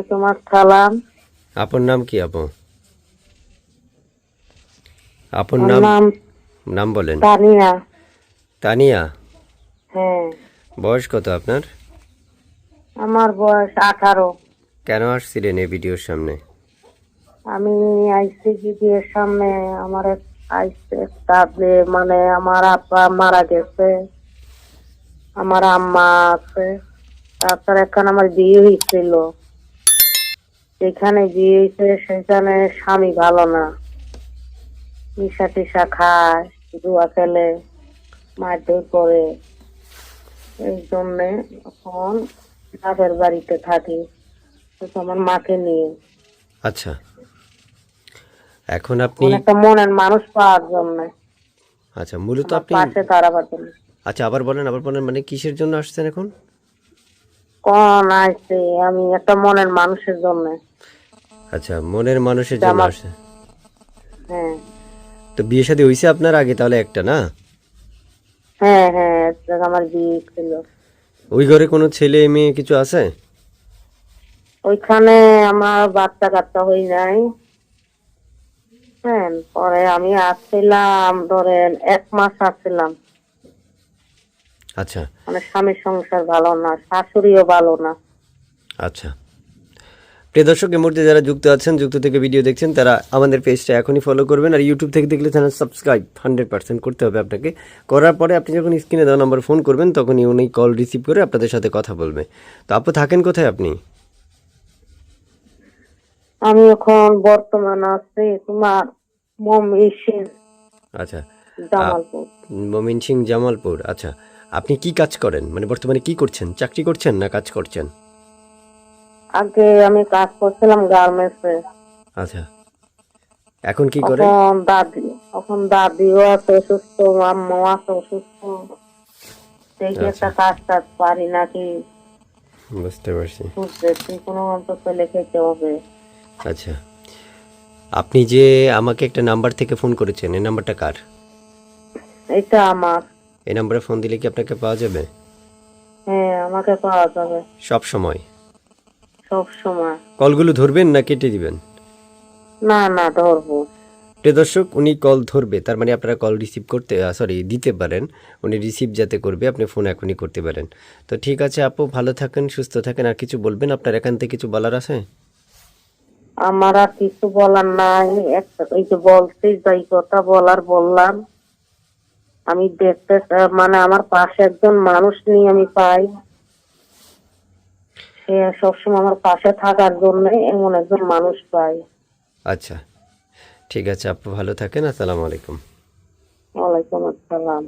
ওয়ালাইকুম আসসালাম। আপনার নাম কি আপু? আপনার নাম নাম নাম বলেন। তানিয়া। তানিয়া? হ্যাঁ। বয়স কত আপনার? আমার বয়স আঠারো। কেন আসছিলেন এই ভিডিওর সামনে? আমি আইসি বিয়ের সামনে আমার এক আইসি মানে আমার আপা মারা গেছে। আমার আম্মা আছে। তারপর এখন আমার বিয়ে হয়েছিল যেখানে হয়েছে সেখানে স্বামী ভালো না। নিশা টিসা খায় জুয়া খেলে মারধর করে। এই জন্যে এখন তাদের বাড়িতে থাকি আমার মাকে নিয়ে। আচ্ছা। এখন আপনি একটা মনের মানুষ পাওয়ার জন্য। আচ্ছা মূলত আপনি পাশে দাঁড়াবার জন্য। আচ্ছা আবার বলেন আবার বলেন মানে কিসের জন্য আসছেন এখন? কোন আছে আমি একটা মনের মানুষের জন্য। আচ্ছা মনের মানুষের জন্য আমার- হ্যাঁ। তো বিয়ে শাদী হয়েছে আপনার আগে তাহলে একটা না? হ্যাঁ হ্যাঁ আমার বিয়ে ছিল। ওই ঘরে কোনো ছেলে মেয়ে কিছু আছে? ওইখানে আমার বাচ্চা কাচ্চা হই নাই। হ্যাঁ পরে আমি আসছিলাম ধরেন এক মাস আসছিলাম। আচ্ছা। মানে স্বামীর সংসার ভালো না শাশুড়িও ভালো না। আচ্ছা। প্রিয় দর্শক এই মুহূর্তে যারা যুক্ত আছেন যুক্ত থেকে ভিডিও দেখছেন তারা আমাদের পেজটা এখনই ফলো করবেন আর ইউটিউব থেকে দেখলে চ্যানেল সাবস্ক্রাইব হান্ড্রেড পার্সেন্ট করতে হবে আপনাকে। করার পরে আপনি যখন স্ক্রিনে দেওয়া নাম্বার ফোন করবেন তখনই উনি কল রিসিভ করে আপনাদের সাথে কথা বলবে। তো আপু থাকেন কোথায় আপনি? আমি এখন বর্তমান আছি তোমার মম ইসির আচ্ছা। জামালপুর। মমিন সিং জামালপুর আচ্ছা। আপনি কি কাজ করেন? মানে বর্তমানে কি করছেন? চাকরি করছেন না কাজ করছেন? আগে আমি কাজ করছিলাম গার্মেন্টসে। আচ্ছা। এখন কি করেন এখন দাদি এখন দাদিও আছে অসুস্থ আম্মাও আছে অসুস্থ দেখি একটা কাজ টাজ পারি নাকি? বুঝতে পারছি। বুঝতেছি কোনো মতো চলে খেতে হবে। আচ্ছা। আপনি যে আমাকে একটা নাম্বার থেকে ফোন করেছেন এই নাম্বারটা কার? এটা আমার। এই নাম্বারে ফোন দিলে কি আপনাকে পাওয়া যাবে? হ্যাঁ আমাকে পাওয়া যাবে। সব সময়? সব সময়। কলগুলো ধরবেন না কেটে দিবেন? না না ধরবো। প্রিয় দর্শক উনি কল ধরবে তার মানে আপনারা কল রিসিভ করতে সরি দিতে পারেন। উনি রিসিভ যাতে করবে আপনি ফোন এখনই করতে পারেন। তো ঠিক আছে আপু ভালো থাকেন সুস্থ থাকেন আর কিছু বলবেন? আপনার এখান থেকে কিছু বলার আছে? আমার আর কিছু বলার নাই একটা এই যে বলছি যাই কথা বলার বললাম। আমি দেখতে মানে আমার পাশে একজন মানুষ নিয়ে আমি পাই। সে সবসময় আমার পাশে থাকার জন্য এমন একজন মানুষ পাই। আচ্ছা ঠিক আছে আপু ভালো থাকেন আসসালামু আলাইকুম। ওয়ালাইকুম আসসালাম।